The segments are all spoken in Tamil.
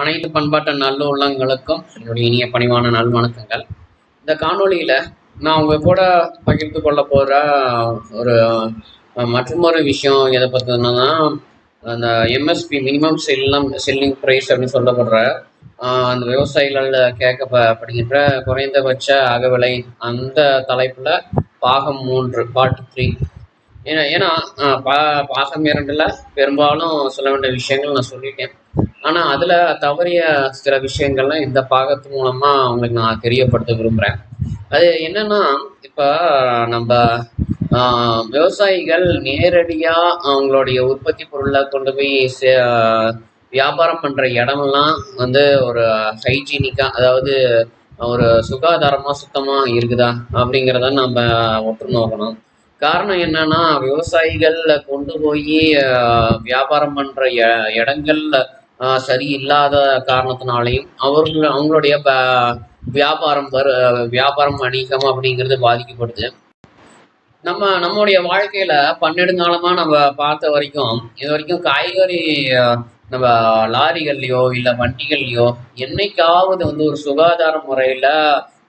அனைத்து பண்பாட்டு நல்லுள்ளங்களுக்கும் என்னுடைய இனிய பணிவான நல்வணக்கங்கள் இந்த காணொளியில் நான் உங்கள் கூட பகிர்ந்து கொள்ள போகிற ஒரு மற்றொரு விஷயம் எதை பற்றினா அந்த எம்எஸ்பி மினிமம் செல்லம் செல்லிங் ப்ரைஸ் அப்படின்னு சொல்லப்படுற அந்த விவசாயிகள் அப்படிங்கிற குறைந்தபட்ச அகவிலை அந்த தலைப்பில் பாகம் மூன்று பார்ட் த்ரீ ஏன்னா ஏன்னா பா பாகம் இரண்டில் பெரும்பாலும் சொல்ல வேண்டிய விஷயங்கள் நான் சொல்லிட்டேன். ஆனால் அதில் தவறிய சில விஷயங்கள்லாம் இந்த பாகத்து மூலமாக உங்களுக்கு நான் தெரியப்படுத்த விரும்புகிறேன் அது என்னென்னா இப்போ நம்ம விவசாயிகள் நேரடியாக அவங்களுடைய உற்பத்தி பொருளை கொண்டு போய் சே- வியாபாரம் பண்ணுற இடமெல்லாம் வந்து ஒரு ஹைஜீனிக்காக அதாவது ஒரு சுகாதாரமாக சுத்தமாக இருக்குதா அப்படிங்கிறத நம்ம ஒற்று நோக்கணும். காரணம் என்னன்னா விவசாயிகளில் கொண்டு போய் வியாபாரம் பண்ணுற இ- இடங்கள்ல சரியில்லாத காரணத்தினாலையும் அவர்கள் அவங்களுடைய வியாபாரம் வரு வியாபாரம் வணிகம் அப்படிங்கிறது பாதிக்கப்படுது. நம்ம நம்மளுடைய வாழ்க்கையில பன்னெடுங்காலமா நம்ம பார்த்த வரைக்கும் இது வரைக்கும் காய்கறி நம்ம லாரிகள்லையோ இல்ல வண்டிகள்லையோ என்னைக்காவது வந்து ஒரு சுகாதார முறையில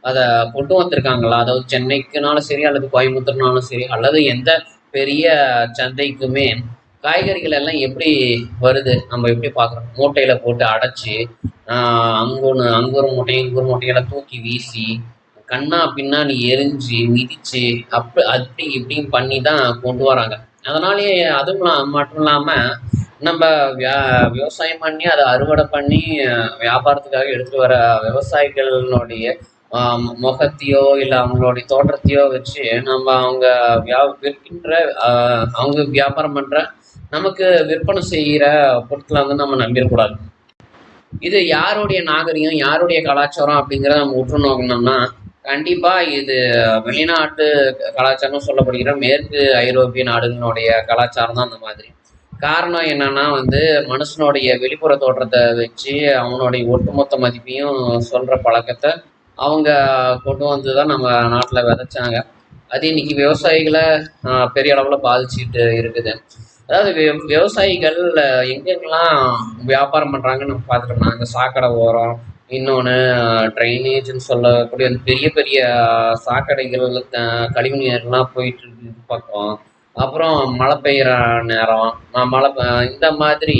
அதை கொண்டு வந்திருக்காங்களா? அதாவது சென்னைக்குனாலும் சரி அல்லது கோயம்புத்தூர்னாலும் சரி அல்லது எந்த பெரிய சந்தைக்குமே காய்கறிகள் எல்லாம் எப்படி வருது? நம்ம எப்படி பார்க்குறோம்? மூட்டையில் போட்டு அடைச்சி அங்கொன்று அங்கே ஒரு மூட்டை இங்கே ஒரு மூட்டையெல்லாம் தூக்கி வீசி கண்ணா பின்னாடி எரிஞ்சு மிதிச்சு அப்படி அப்படி இப்படின்னு பண்ணி தான் கொண்டு வராங்க. அதனாலேயே அதுவும் மட்டும் இல்லாமல் நம்ம வியா விவசாயம் பண்ணி அதை அறுவடை பண்ணி வியாபாரத்துக்காக எடுத்துகிட்டு வர விவசாயிகளுடைய முகத்தையோ இல்லை அவங்களுடைய தோற்றத்தையோ வச்சு நம்ம அவங்க வியா விற்கின்ற அவங்க வியாபாரம் பண்ணுற நமக்கு விற்பனை செய்கிற பொருட்களை வந்து நம்ம நம்பிடக்கூடாது இது யாருடைய நாகரிகம் யாருடைய கலாச்சாரம் அப்படிங்கிறத நம்ம உற்று நோக்கணும்னா கண்டிப்பா இது வெளிநாட்டு கலாச்சாரம் சொல்லப்படுகிற மேற்கு ஐரோப்பிய நாடுகளுடைய கலாச்சாரம் தான் அந்த மாதிரி. காரணம் என்னன்னா வந்து மனுஷனுடைய வெளிப்புற தோற்றத்தை வச்சு அவனுடைய ஒட்டுமொத்த மதிப்பையும் சொல்ற பழக்கத்தை அவங்க கொண்டு வந்து தான் நம்ம நாட்டில் விதைச்சாங்க. அது இன்னைக்கு விவசாயிகளை ஆஹ், பெரிய அளவில் பாதிச்சுட்டு இருக்குது. அதாவது விவசாயிகள் எங்கெங்கெல்லாம் வியாபாரம் பண்ணுறாங்கன்னு நம்ம பார்த்துட்டோம்னா இந்த சாக்கடை ஓரம் இன்னொன்று ட்ரைனேஜ்னு சொல்லக்கூடிய அந்த பெரிய பெரிய சாக்கடைகள் கழிவு நீர்லாம் போயிட்டு இருக்கு பக்கம். அப்புறம் மழை பெய்கிற நேரம் ம- மழை இந்த மாதிரி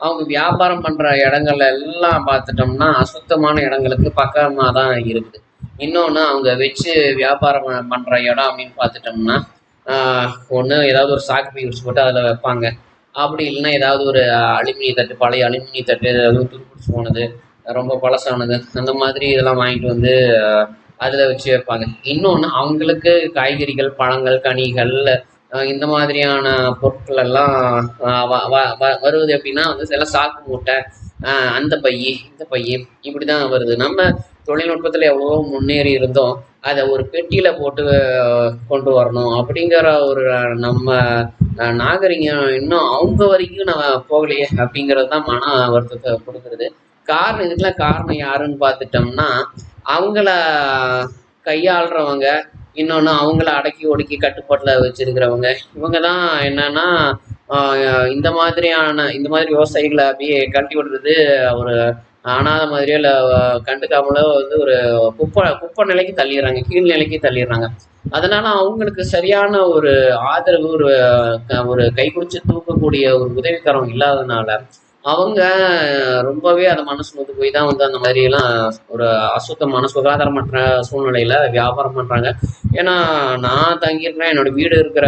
அவங்க வியாபாரம் பண்ணுற இடங்கள் எல்லாம் பார்த்துட்டோம்னா அசுத்தமான இடங்களுக்கு பக்கமாக தான் இருக்குது. இன்னொன்று அவங்க வச்சு வியாபாரம் பண்ணுற இடம் அப்படின்னு பார்த்துட்டோம்னா ஒன்று ஏதாவது ஒரு சாக்கு பை போட்டு அதில் வைப்பாங்க. அப்படி இல்லைன்னா ஏதாவது ஒரு அலுமினிய தட்டு பழைய அலுமினிய தட்டு ஏதாவது துருப்பிடிச்சு போனது ரொம்ப பழசானது அந்த மாதிரி இதெல்லாம் வாங்கிட்டு வந்து அதில் வச்சு வைப்பாங்க. இன்னொன்று அவங்களுக்கு காய்கறிகள் பழங்கள் கனிகள் இந்த மாதிரியான பொருட்கள் எல்லாம் வ- வ- வ- வருவது எப்படின்னா வந்து சில சாக்கு மூட்டை அந்த பைய இந்த பையன் இப்படி தான் வருது. நம்ம தொழில்நுட்பத்தில் எவ்வளவோ முன்னேறி இருந்தோம். அதை ஒரு பெட்டியில் போட்டு கொண்டு வரணும் அப்படிங்கிற ஒரு நம்ம நாகரிகம் இன்னும் அவங்க வரைக்கும் நம்ம போகலையே அப்படிங்கிறது தான் மன வருத்தத்தை கொடுக்குறது. காரணம் இதுக்கெல்லாம் காரணம் யாருன்னு பார்த்துட்டோம்னா அவங்கள கையாளுறவங்க இன்னொன்று அவங்கள அடக்கி ஒடுக்கி கட்டுப்பாட்டில் வச்சிருக்கிறவங்க. இவங்க தான் என்னன்னா இந்த மாதிரியான இந்த மாதிரி விவசாயிகளை அப்படியே கட்டி விடுறது ஒரு அனாதை மாதிரியோ இல்லை கண்டுக்காமலோ வந்து ஒரு குப்பை குப்பை நிலைக்கு தள்ளிடுறாங்க கீழ் நிலைக்கு தள்ளிடுறாங்க. அதனால அவங்களுக்கு சரியான ஒரு ஆதரவு ஒரு க- ஒரு கை தூக்கக்கூடிய ஒரு உதவிக்கரம் இல்லாதனால அவங்க ரொம்பவே அதை மனசு நொந்து போய் தான் வந்து அந்த மாதிரி எல்லாம் ஒரு அசுத்தமான சுகாதாரமற்ற சூழ்நிலையில வியாபாரம் பண்றாங்க. ஏன்னா நான் தங்கியிருக்கிறேன் என்னோட வீடு இருக்கிற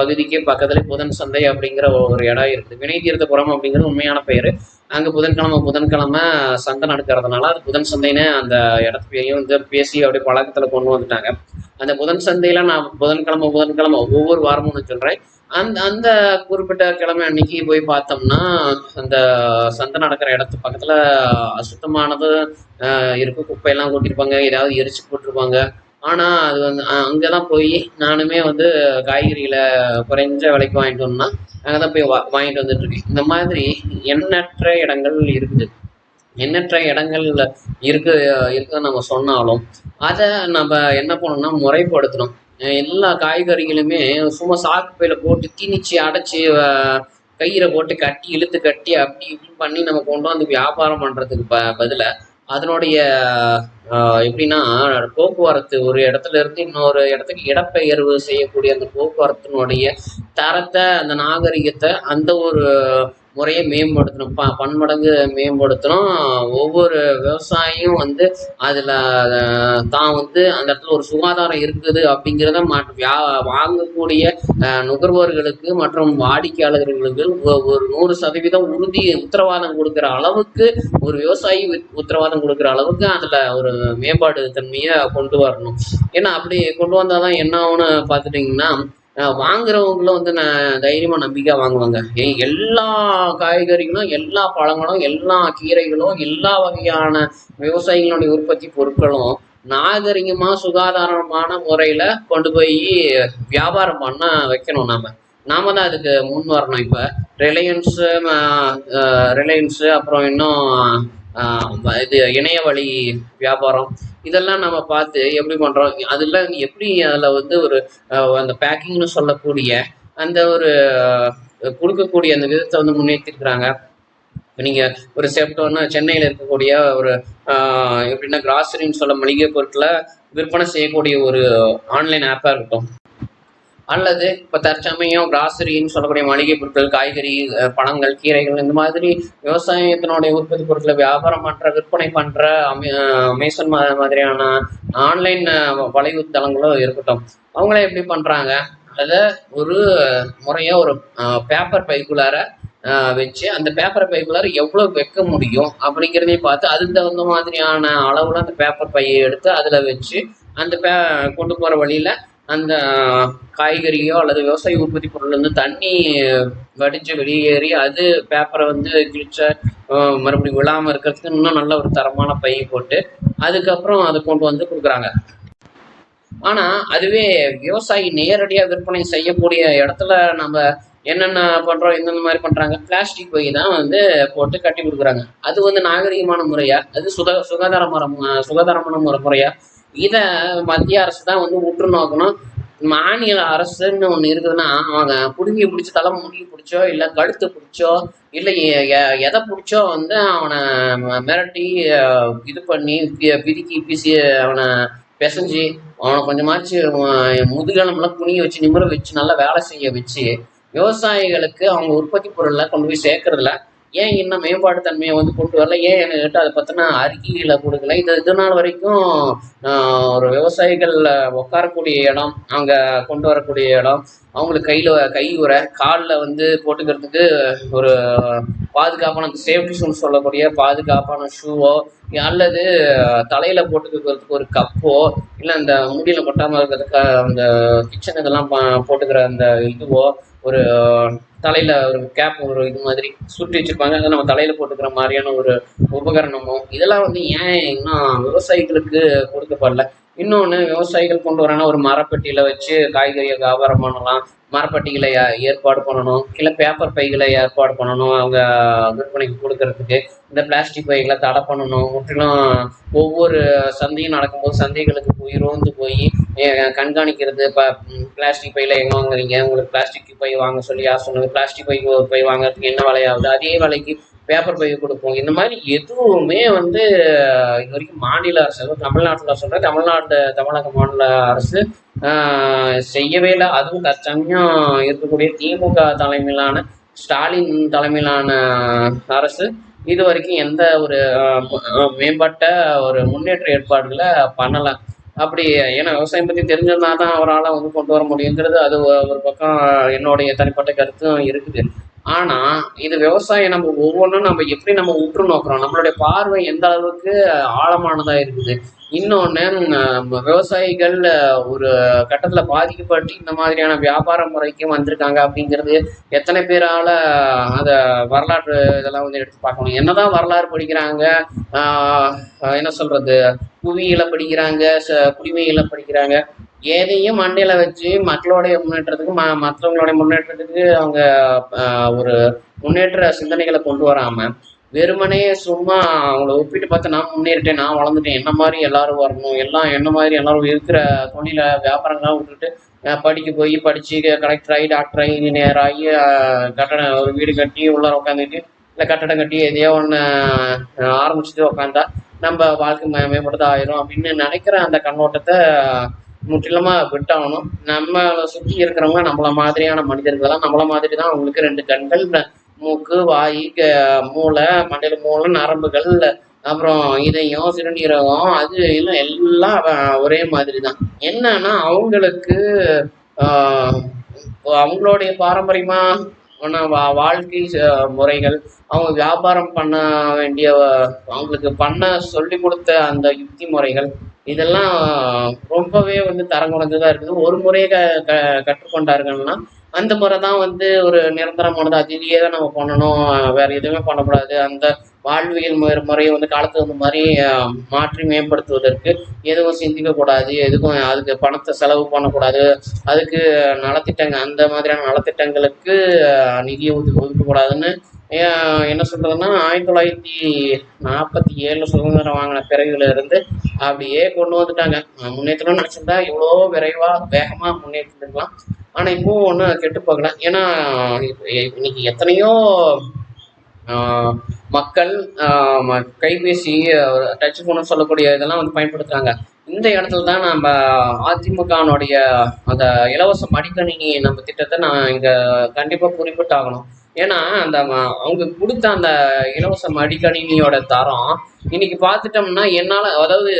பகுதிக்கு பக்கத்துல புதன் சந்தை அப்படிங்கிற ஒரு இடம் இருக்குது. வினை தீர்த்தபுரம் அப்படிங்கிறது உண்மையான பெயர். அங்கே புதன்கிழமை புதன்கிழமை சந்தை நடக்கிறதுனால அது புதன் சந்தைன்னு அந்த இடத்து பேரையும் வந்து பேசி அப்படியே பழக்கத்தில் கொண்டு வந்துட்டாங்க. அந்த புதன் சந்தையில நான் புதன்கிழமை புதன்கிழமை ஒவ்வொரு வாரமும் சொல்கிறேன் சொல்றேன். அந்த அந்த குறிப்பிட்ட கிழமை அன்னைக்கு போய் பார்த்தோம்னா அந்த சந்தை நடக்கிற இடத்து பக்கத்துல அசுத்தமானது இருக்கும் குப்பையெல்லாம் கொட்டிருப்பாங்க. ஏதாவது எரிச்சு போட்டிருப்பாங்க. ஆனா அது வந்து அங்கே அங்கதான் போய் நானுமே வந்து காய்கறிகளை குறைஞ்ச விலைக்கு வாங்கிட்டு வந்தோம்னா அங்கதான் போய் வா வாங்கிட்டு வந்துட்டு இருக்கேன் இந்த மாதிரி எண்ணற்ற இடங்கள் இருக்குது. எண்ணற்ற இடங்கள்ல இருக்கு இருக்குன்னு நம்ம சொன்னாலும் அதை நம்ம என்ன பண்ணணும்னா முறைப்படுத்தணும். எல்லா காய்கறிகளுமே சும்மா சாக்கு பையில போட்டு திணிச்சு அடைச்சி கயிறை போட்டு கட்டி இழுத்து கட்டி அப்படி இப்படி பண்ணி நம்ம கொண்டு வந்து வியாபாரம் பண்ணுறதுக்கு ப பதிலாக அதனுடைய எப்படின்னா போக்குவரத்து ஒரு இடத்துல இருந்து இன்னொரு இடத்துக்கு இடப்பெயர்வு செய்யக்கூடிய அந்த போக்குவரத்தினுடைய தரத்தை அந்த நாகரிகத்தை அந்த ஒரு முறையை மேம்படுத்தணும். ப பன்மடங்கு மேம்படுத்தணும். ஒவ்வொரு விவசாயியும் வந்து அதில் தான் வந்து அந்த இடத்துல ஒரு சுகாதாரம் இருக்குது அப்படிங்கிறத மற்ற வியா வாங்கக்கூடிய நுகர்வோர்களுக்கு மற்றும் வாடிக்கையாளர்களுக்கு ஒரு நூறு சதவீதம் உறுதி உத்தரவாதம் கொடுக்குற அளவுக்கு ஒரு விவசாயி உத்- உத்தரவாதம் கொடுக்குற அளவுக்கு அதில் ஒரு மேம்பாடு தன்மையை கொண்டு வரணும். ஏன்னா அப்படி கொண்டு வந்தால் தான் என்ன ஆகும்னு பார்த்துட்டிங்கன்னா வாங்குறவங்களும் வந்து நான் தைரியமாக நம்பிக்கையாக வாங்குவாங்க. எல்லா காய்கறிகளும் எல்லா பழங்களும் எல்லா கீரைகளும் எல்லா வகையான விவசாயிகளுடைய உற்பத்தி பொருட்களும் நாகரிகமாக சுகாதாரமான முறையில் கொண்டு போய் வியாபாரம் பண்ண வைக்கணும் நாம. நாம தான் அதுக்கு முன் வரணும் இப்போ. ரிலையன்ஸு ரிலையன்ஸு அப்புறம் இன்னும் இது இணைய வழி வியாபாரம் இதெல்லாம் நம்ம பார்த்து எப்படி பண்ணுறோம் அதெல்லாம் எப்படி அதில் வந்து ஒரு அந்த பேக்கிங்னு சொல்லக்கூடிய அந்த ஒரு கொடுக்கக்கூடிய அந்த விதத்தை வந்து முன்னேற்றிருக்கிறாங்க இப்போ நீங்கள் ஒரு செப்டோன்னா சென்னையில் இருக்கக்கூடிய ஒரு எப்படின்னா கிராசரின்னு சொல்ல மளிகை பொருட்களை விற்பனை செய்யக்கூடிய ஒரு ஆன்லைன் ஆப்பாக இருக்கட்டும். அல்லது இப்போ தற்சமயம் கிராசரின்னு சொல்லக்கூடிய மளிகை பொருட்கள் காய்கறி பழங்கள் கீரைகள் இந்த மாதிரி விவசாயத்தினுடைய உற்பத்தி பொருட்களை வியாபாரம் பண்ணுற விற்பனை பண்ணுற அமே அமேசான் மா மாதிரியான ஆன்லைன் வலைத்தளங்களும் இருக்கட்டும். அவங்களே எப்படி பண்ணுறாங்க அதை ஒரு முறையாக ஒரு பேப்பர் பைக்குள்ளார வச்சு அந்த பேப்பர் பைக்குள்ளார எவ்வளோ வைக்க முடியும் அப்படிங்கிறதையும் பார்த்து அதுக்கு தகுந்த மாதிரியான அளவில் அந்த பேப்பர் பையை எடுத்து அதில் வச்சு அந்த பே கொண்டு போகிற வழியில் அந்த காய்கறியோ அல்லது விவசாய உற்பத்தி பொருள் வந்து தண்ணி வடிஞ்சு வெளியேறி அது பேப்பரை வந்து கிழிச்ச மறுபடியும் விழாமல் இருக்கிறதுக்கு இன்னும் நல்ல ஒரு தரமான பை போட்டு அதுக்கப்புறம் அதை கொண்டு வந்து கொடுக்குறாங்க. ஆனால் அதுவே விவசாயி நேரடியாக விற்பனை செய்யக்கூடிய இடத்துல நம்ம என்னென்ன பண்ணுறோம் எந்தெந்த மாதிரி பண்ணுறாங்க பிளாஸ்டிக் பை தான் வந்து போட்டு கட்டி கொடுக்குறாங்க. அது வந்து நாகரிகமான முறையா? அது சுத சுகாதாரமான சுகாதாரமான முறை முறையா? இதை மத்திய அரசு தான் வந்து உற்று நோக்கணும் மாநில அரசுன்னு ஒன்று இருக்குதுன்னா அவங்க பிடுங்கி பிடிச்சி தலை முடிங்கி பிடிச்சோ இல்லை கழுத்து பிடிச்சோ இல்லை எ- எ- எதை பிடிச்சோ வந்து அவனை ம- மிரட்டி இது பண்ணி பிதுக்கி பிசி அவனை பிசைஞ்சு அவனை கொஞ்சமாச்சு அஹ், முதுகெலும்புலாம் குனிய வச்சு நிமிர வச்சு நல்லா வேலை செய்ய வச்சு விவசாயிகளுக்கு அவங்க உற்பத்தி பொருளை கொண்டு போய் சேர்க்கறதுல ஏன் இன்னும் மேம்பாடு தன்மையை வந்து கொண்டு வரல? ஏன் என்கிட்ட அதை பற்றின அறிக்கைகளை கொடுக்கல? இது இது நாள் வரைக்கும் ஒரு விவசாயிகள் உட்காரக்கூடிய இடம் அவங்க கொண்டு வரக்கூடிய இடம் அவங்களுக்கு கையில் கை உரை காலில் வந்து போட்டுக்கிறதுக்கு ஒரு பாதுகாப்பான சேஃப்டி ஷூன்னு சொல்லக்கூடிய பாதுகாப்பான ஷூவோ அல்லது தலையில் போட்டுக்கிறதுக்கு ஒரு கப்போ இல்லை அந்த முடியில் கொட்டாமல் இருக்கிறதுக்கு அந்த கிச்சன் இதெல்லாம் போட்டுக்கிற அந்த இதுவோ ஒரு தலையில் ஒரு கேப் ஒரு இது மாதிரி சுட்டி வச்சுருப்பாங்க. அதை நம்ம தலையில் போட்டுக்கிற மாதிரியான ஒரு உபகரணமும் இதெல்லாம் வந்து ஏன் இன்னும் விவசாயிகளுக்கு கொடுக்கப்படல? இன்னொன்று விவசாயிகள் கொண்டு வரான ஒரு மரப்பெட்டியில் வச்சு காய்கறியை வியாபாரம் பண்ணலாம். மரப்பட்டிகளை ஏ- ஏற்பாடு பண்ணணும் இல்லை பேப்பர் பைகளை ஏற்பாடு பண்ணணும் அவங்க விற்பனைக்கு கொடுக்கறதுக்கு இந்த பிளாஸ்டிக் பைகளை தடை பண்ணணும் முற்றிலும் ஒவ்வொரு சந்தையும் நடக்கும்போது சந்தைகளுக்கு போய் ரோந்து போய் கண்காணிக்கிறது இப்போ பிளாஸ்டிக் பையில் எங்கே வாங்குறீங்க? உங்களுக்கு பிளாஸ்டிக் பை வாங்க சொல்லி யார் சொன்னது? பிளாஸ்டிக் பை பை வாங்குறதுக்கு என்ன விலையாகுது? அதே விலைக்கு பேப்பர் பைக்கு கொடுப்போம். இந்த மாதிரி எதுவுமே வந்து இது வரைக்கும் மாநில அரசு தமிழ்நாட்டில் சொல்கிறேன் தமிழ்நாடு தமிழக மாநில அரசு செய்யவே இல்லை. அதுவும் தற்சமயம் இருக்கக்கூடிய திமுக தலைமையிலான ஸ்டாலின் தலைமையிலான அரசு இது வரைக்கும் எந்த ஒரு மேம்பட்ட ஒரு முன்னேற்ற ஏற்பாடுகளை பண்ணலை. அப்படி ஏன்னா விவசாயம் பற்றி தெரிஞ்சிருந்தா தான் அவரால் வந்து கொண்டு வர முடியுங்கிறது அது ஒரு பக்கம் என்னுடைய தனிப்பட்ட கருத்தும் இருக்குது. ஆனால் இது விவசாயம் நம்ம ஒவ்வொன்றும் நம்ம எப்படி நம்ம உற்று நோக்குறோம்? நம்மளுடைய பார்வை எந்த அளவுக்கு ஆழமானதாக இருக்குது? இன்னொன்று விவசாயிகள் ஒரு கட்டத்தில் பாதிக்கப்பட்டு இந்த மாதிரியான வியாபார முறைக்கும் வந்திருக்காங்க அப்படிங்கிறது எத்தனை பேரால் அதை வரலாற்று இதெல்லாம் வந்து எடுத்து பார்க்கணும். என்னதான் வரலாறு படிக்கிறாங்க என்ன சொல்கிறது புவியியலை படிக்கிறாங்க ச குடிமையில படிக்கிறாங்க எதையும் மண்டையில் வச்சு மக்களுடைய முன்னேற்றத்துக்கு ம மற்றவங்களுடைய முன்னேற்றத்துக்கு அவங்க ஒரு முன்னேற்ற சிந்தனைகளை கொண்டு வராமல் வெறுமனே சும்மா அவங்கள ஒப்பிட்டு பார்த்து நான் முன்னேறிட்டேன் நான் வளர்ந்துட்டேன் என்ன மாதிரி எல்லாரும் வரணும் எல்லாம் என்ன மாதிரி எல்லாரும் இருக்கிற தொழில வியாபாரங்கள்லாம் விட்டுட்டு படிக்க போய் படிச்சு கலெக்டர் ஆகி டாக்டர் ஆகி இன்ஜினியர் ஆகி கட்டடம் ஒரு வீடு கட்டி உள்ளார உட்காந்துட்டு இல்லை கட்டடம் கட்டி எதையோ ஒன்று ஆரம்பிச்சுட்டு உட்காந்தா நம்ம வாழ்க்கை மே மேம்படுத்த ஆயிரும் அப்படின்னு நினைக்கிற அந்த கண்ணோட்டத்தை முற்றிலுமா விட்டாகணும். நம்மளை சுற்றி இருக்கிறவங்க நம்மள மாதிரியான மனிதர்கள் தான். நம்மள மாதிரி தான் அவங்களுக்கு ரெண்டு கண்கள் மூக்கு வாய் மூளை மண்டையில் மூளை நரம்புகள் அப்புறம் இதயம் சிறுநீரகம் அது எல்லாம் எல்லாம் ஒரே மாதிரி தான். என்னன்னா அவங்களுக்கு அவங்களுடைய பாரம்பரியமா வா- வாழ்க்கை முறைகள் அவங்க வியாபாரம் பண்ண வேண்டிய அவங்களுக்கு பண்ண சொல்லி கொடுத்த அந்த யுக்தி முறைகள் இதெல்லாம் ரொம்பவே வந்து தரம் குறைஞ்சதா இருக்குது. ஒரு முறையை க க கற்றுக்கொண்டார்கள்னா அந்த முறை தான் வந்து ஒரு நிரந்தரமானது. அதிலேயே தான் நம்ம பண்ணணும். வேற எதுவுமே பண்ணக்கூடாது. அந்த வாழ்வியல் முறை முறையை வந்து காலத்துக்கு தகுந்த மாதிரி மாற்றி மேம்படுத்துவதற்கு எதுவும் சிந்திக்க கூடாது எதுக்கும் அதுக்கு பணத்தை செலவு பண்ணக்கூடாது. அதுக்கு நலத்திட்டங்கள் அந்த மாதிரியான நலத்திட்டங்களுக்கு நிதியை ஒதுக்க ஒதுக்கக்கூடாதுன்னு என்ன சொல்றதுன்னா ஆயிரத்தி தொள்ளாயிரத்தி நாற்பத்தி ஏழுல சுதந்திரம் வாங்கின பிறகுல இருந்து அப்படியே கொண்டு வந்துட்டாங்க. முன்னேற்றம்னு நினச்சிருந்தா இவ்வளோ விரைவா வேகமா முன்னேற்றிருக்கலாம் ஆனா இப்பவும் ஒன்றும் கெட்டு போகல. ஏன்னா இன்னைக்கு எத்தனையோ ஆஹ் மக்கள் ஆஹ் கைபேசி டச் ஃபோன் சொல்லக்கூடிய இதெல்லாம் வந்து பயன்படுத்துறாங்க. இந்த இடத்துல தான் நம்ம அதிமுகனுடைய அந்த இலவச மடிக்கணினி நம்ம திட்டத்தை நான் இங்க கண்டிப்பா குறிப்பிட்டாகணும். ஏன்னா அந்த ம- அவங்க கொடுத்த அந்த இலவச மடிக்கணினியோட தரம் இன்னைக்கு பார்த்துட்டோம்னா என்னால் அதாவது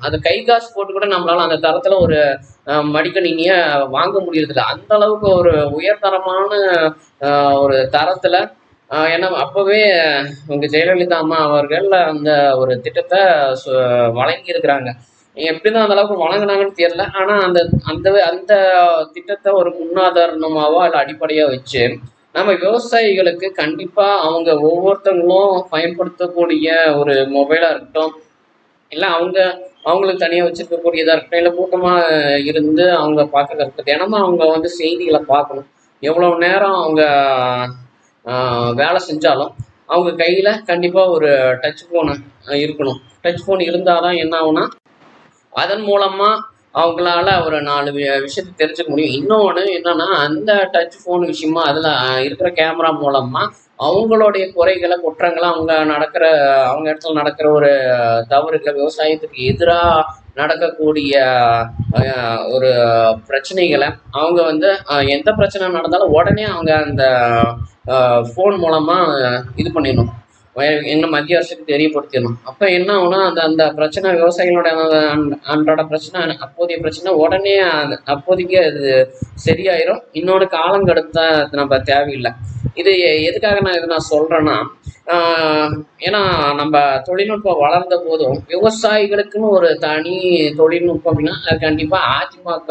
அது கை காசு போட்டு கூட நம்மளால அந்த தரத்தில் ஒரு மடிக்கணினியை வாங்க முடியறதில்ல. அந்த அளவுக்கு ஒரு உயர்தரமான ஒரு தரத்தில் ஏன்னா அப்போவே உங்கள் ஜெயலலிதா அம்மா அவர்கள் அந்த ஒரு திட்டத்தை சு- வழங்கியிருக்கிறாங்க. எப்படிதான் அந்த அளவுக்கு வழங்கினாங்கன்னு தெரியல. ஆனால் அந்த அந்த அந்த திட்டத்தை ஒரு முன்னாதாரணமாவோ அல்ல அடிப்படையாக வச்சு நம்ம விவசாயிகளுக்கு கண்டிப்பா அவங்க ஒவ்வொருத்தவங்களும் பயன்படுத்தக்கூடிய ஒரு மொபைலா இருக்கட்டும். இல்ல அவங்க அவங்களுக்கு தனியா வச்சிருக்கக்கூடியதா இருக்கட்டும். இல்ல கூட்டமா இருந்து அவங்க பார்க்கறதா இருக்கட்டும் தினமும் அவங்க வந்து செய்திகளை பார்க்கணும். எவ்வளவு நேரம் அவங்க வேலை செஞ்சாலும் அவங்க கையில கண்டிப்பா ஒரு டச் ஃபோனு இருக்கணும். டச் ஃபோன் இருந்தாதான் என்ன ஆகுனா அதன் மூலமா அவங்களால ஒரு நாலு விஷயத்த விஷயத்தை தெரிஞ்சுக்க முடியும். இன்னொன்று என்னன்னா அந்த டச் ஃபோன் விஷயமா அதில் இருக்கிற கேமரா மூலமா அவங்களுடைய குறைகளை குற்றங்களை அவங்க நடக்கிற அவங்க இடத்துல நடக்கிற ஒரு தவறுகளை விவசாயத்துக்கு எதிராக நடக்கக்கூடிய ஒரு பிரச்சனைகளை அவங்க வந்து எந்த பிரச்சனை நடந்தாலும் உடனே அவங்க அந்த ஃபோன் மூலமாக இது பண்ணிடணும். வய- மத்திய அரசுக்கு தெரியப்படுத்திடணும். அப்போ என்ன ஆகும்னா அந்த அந்த பிரச்சனை விவசாயிகளோட அன்றாட பிரச்சனை அப்போதைய பிரச்சனை உடனே அந்த- அப்போதைக்கு அது சரியாயிரும். இன்னொரு காலம் அது நம்ம தேவையில்லை. இது எதுக்காக நான் இதை நான் சொல்கிறேன்னா ஏன்னா நம்ம தொழில்நுட்பம் வளர்ந்த போதும் விவசாயிகளுக்குன்னு ஒரு தனி தொழில்நுட்பம் அப்படின்னா அது கண்டிப்பாக அதிமுக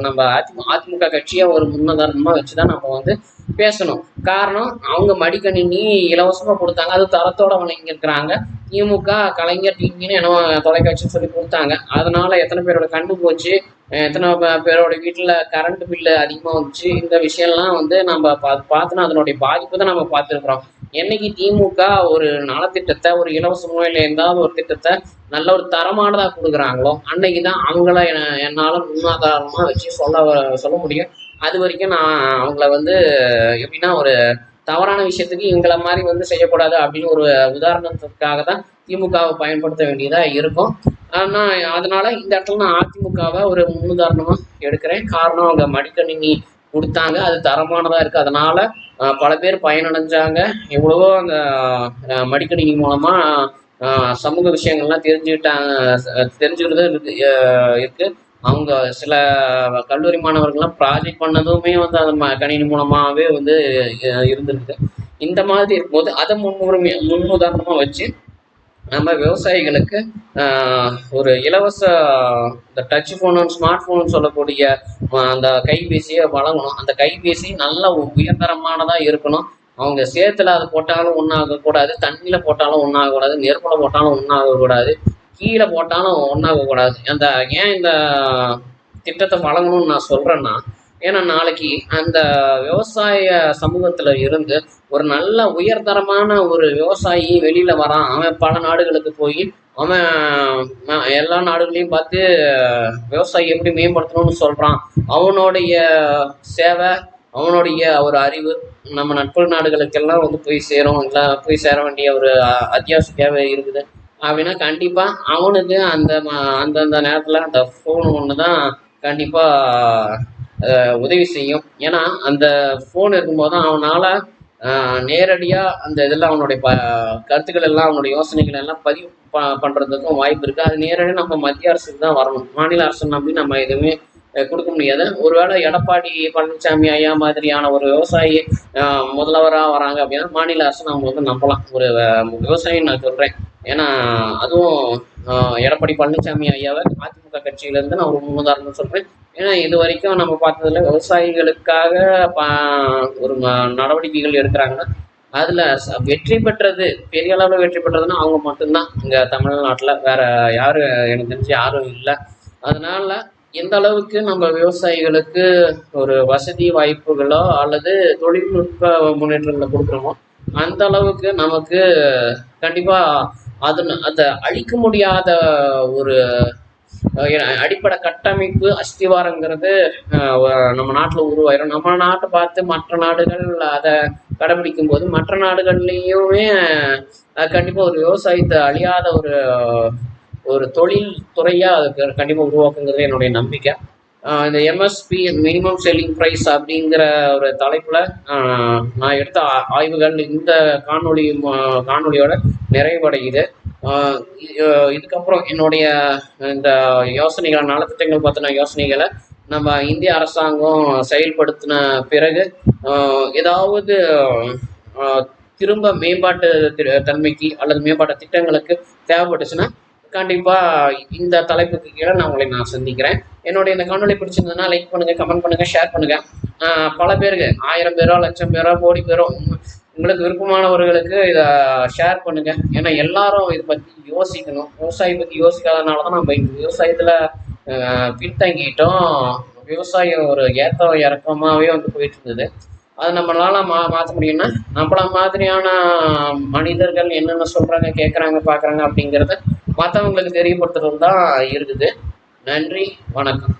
நம்ம அதிமுக அதிமுக கட்சியை ஒரு முன்னதானமாக வச்சு தான் நம்ம வந்து பேசணும். காரணம் அவங்க மடிக்கணினி இலவசமாக கொடுத்தாங்க. அது தரத்தோட வழங்கியிருக்கிறாங்க. திமுக கலைஞர் டிவின்னு என்ன தொலைக்காட்சின்னு சொல்லி கொடுத்தாங்க. அதனால எத்தனை பேரோட கண்ணு போச்சு எத்தனை பேரோட வீட்டில் கரண்ட் பில்லு அதிகமாக வந்துச்சு இந்த விஷயம்லாம் வந்து நம்ம பா பார்த்துனா அதனுடைய பாதிப்பு தான் நம்ம பார்த்துருக்குறோம். என்னைக்கு திமுக ஒரு நலத்திட்டத்தை ஒரு இலவச முறையில் இருந்தாலும் ஒரு திட்டத்தை நல்ல ஒரு தரமானதாக கொடுக்குறாங்களோ அன்னைக்கு தான் அவங்கள என்னால் முன்னாதாரமாக வச்சு சொல்ல வ- சொல்ல முடியும். அது வரைக்கும் நான் அவங்கள வந்து எப்படின்னா ஒரு தவறான விஷயத்துக்கு எங்களை மாதிரி வந்து செய்யக்கூடாது அப்படின்னு ஒரு உதாரணத்துக்காக தான் திமுகவை பயன்படுத்த வேண்டியதாக இருக்கும். ஆனால் அதனால இந்த இடத்துல நான் அதிமுகவை ஒரு முன்னுதாரணமாக எடுக்கிறேன். காரணம் அவங்க மடிக்கணினி கொடுத்தாங்க. அது தரமானதாக இருக்குது அதனால பல பேர் பயனடைஞ்சாங்க. எவ்வளவோ அந்த மடிக்கணினி மூலமாக சமூக விஷயங்கள்லாம் தெரிஞ்சுக்கிட்டாங்க தெரிஞ்சுக்கிறது இருக்கு. அவங்க சில கல்லூரி மாணவர்கள்லாம் ப்ராஜெக்ட் பண்ணதுமே வந்து அந்த ம- கணினி மூலமாகவே வந்து இருந்திருக்கு. இந்த மாதிரி இருக்கும்போது அதை முன்னுரிமை முன்னுதாரணமாக வச்சு நம்ம விவசாயிகளுக்கு ஒரு இலவச இந்த டச் ஃபோனு ஸ்மார்ட் ஃபோன் சொல்லக்கூடிய அந்த கைபேசியை வழங்கணும். அந்த கைபேசி நல்ல உயர்தரமானதாக இருக்கணும். அவங்க சேத்துல அதை போட்டாலும் ஒன்றாகக்கூடாது தண்ணியில் போட்டாலும் ஒன்றாகக்கூடாது நெருப்பில் போட்டாலும் ஒன்றாகக்கூடாது கீழே போட்டாலும் ஒன்றாகக்கூடாது அந்த ஏன் இந்த திட்டத்தை வழங்கணும்னு நான் சொல்கிறேன்னா ஏன்னா நாளைக்கு அந்த விவசாய சமூகத்தில் இருந்து ஒரு நல்ல உயர்தரமான ஒரு விவசாயி வெளியில் வரான். அவன் பல நாடுகளுக்கு போய் அவன் ம- எல்லா நாடுகளையும் பார்த்து விவசாயி எப்படி மேம்படுத்தணும்னு சொல்கிறான் அவனுடைய சேவை அவனுடைய ஒரு அறிவு நம்ம நட்பு நாடுகளுக்கெல்லாம் வந்து போய் சேரும் இல்லை போய் சேர வேண்டிய ஒரு அத்தியாவசிய தேவை இருக்குது. அப்படின்னா கண்டிப்பா அவனுக்கு அந்த ம- அந்தந்த நேரத்துல அந்த ஃபோன் ஒன்று தான் கண்டிப்பா உதவி செய்யும். ஏன்னா அந்த ஃபோன் இருக்கும்போது தான் அவனால நேரடியாக அந்த இதில் அவனுடைய ப கருத்துக்கள் எல்லாம் அவனுடைய யோசனைகள் எல்லாம் பதிவு ப பண்ணுறதுக்கும் வாய்ப்பு இருக்குது அது நேரடியாக நம்ம மத்திய அரசுக்கு தான் வரணும். மாநில அரசு நம்பி நம்ம எதுவுமே கொடுக்க முடியாது. ஒருவேளை எடப்பாடி பழனிசாமி ஐயா மாதிரியான ஒரு விவசாயி முதல்வராக வராங்க அப்படின்னா மாநில அரசு நம்ம வந்து நம்பலாம். ஒரு விவசாயின்னு விவசாயி நான் சொல்கிறேன் ஏன்னா அதுவும் எடப்பாடி பழனிசாமி ஐயாவை அதிமுக கட்சியிலேருந்து நான் ஒரு முன்னுதாரணம் சொல்கிறேன் ஏன்னா இது வரைக்கும் நம்ம பார்த்ததில் விவசாயிகளுக்காக பா- ஒரு நடவடிக்கைகள் எடுக்கிறாங்கன்னா அதில் வெற்றி பெற்றது பெரிய அளவில் வெற்றி பெற்றதுன்னா அவங்க மட்டும்தான். இங்கே தமிழ்நாட்டில் வேற யாரும் எனக்கு தெரிஞ்சு யாரும் இல்லை. அதனால எந்த அளவுக்கு நம்ம விவசாயிகளுக்கு ஒரு வசதி வாய்ப்புகளோ அல்லது தொழில்நுட்ப முன்னேற்றங்களை கொடுக்குறோமோ அந்த அளவுக்கு நமக்கு கண்டிப்பாக அது அதை அழிக்க முடியாத ஒரு அடிப்படை கட்டமைப்பு அஸ்திவாரங்கிறது நம்ம நாட்டில் உருவாயிரும். நம்ம நாட்டை பார்த்து மற்ற நாடுகள் அதை கடைபிடிக்கும் போது மற்ற நாடுகள்லையுமே கண்டிப்பாக ஒரு விவசாயத்தை அழியாத ஒரு ஒரு தொழில் துறையாக அதுக்கு கண்டிப்பாக உருவாக்குங்கிறது என்னுடைய நம்பிக்கை. இந்த எம்எஸ்பி மினிமம் செல்லிங் ப்ரைஸ் அப்படிங்கிற ஒரு தலைப்பில் நான் எடுத்த ஆ- ஆய்வுகள் இந்த காணொளி காணொலியோட நிறைவடையுது. இதுக்கப்புறம் என்னுடைய இந்த யோசனைகளை நலத்திட்டங்கள் பற்றின யோசனைகளை நம்ம இந்திய அரசாங்கம் செயல்படுத்தின பிறகு ஏதாவது திரும்ப மேம்பாட்டு தன்மைக்கு அல்லது மேம்பாட்டு திட்டங்களுக்கு தேவைப்பட்டுச்சுன்னா கண்டிப்பாக இந்த தலைப்புக்கு கீழே நான் உங்களை நான் சந்திக்கிறேன். என்னுடைய இந்த காணொலி பிடிச்சிருந்ததுன்னா லைக் பண்ணுங்கள் கமெண்ட் பண்ணுங்கள் ஷேர் பண்ணுங்கள் பல பேருக்கு ஆயிரம் பேரோ லட்சம் பேரோ கோடி பேரோ உங்களுக்கு விருப்பமானவர்களுக்கு இதை ஷேர் பண்ணுங்கள் ஏன்னா எல்லாரும் இதை பற்றி யோசிக்கணும். விவசாயி பற்றி யோசிக்காதனால தான் நம்ம இந்த விவசாயத்தில் பின்தங்கிட்டோம். விவசாயம் ஒரு ஏற்ற இறக்கமாகவே வந்து போயிட்டு இருந்தது அது நம்மளால மா மாற்ற முடியும்னா நம்மள மாதிரியான மனிதர்கள் என்னென்ன சொல்கிறாங்க கேட்குறாங்க பார்க்குறாங்க அப்படிங்கிறத மற்றவங்களுக்கு தெரியப்படுத்துறது தான் இருக்குது. நன்றி வணக்கம்.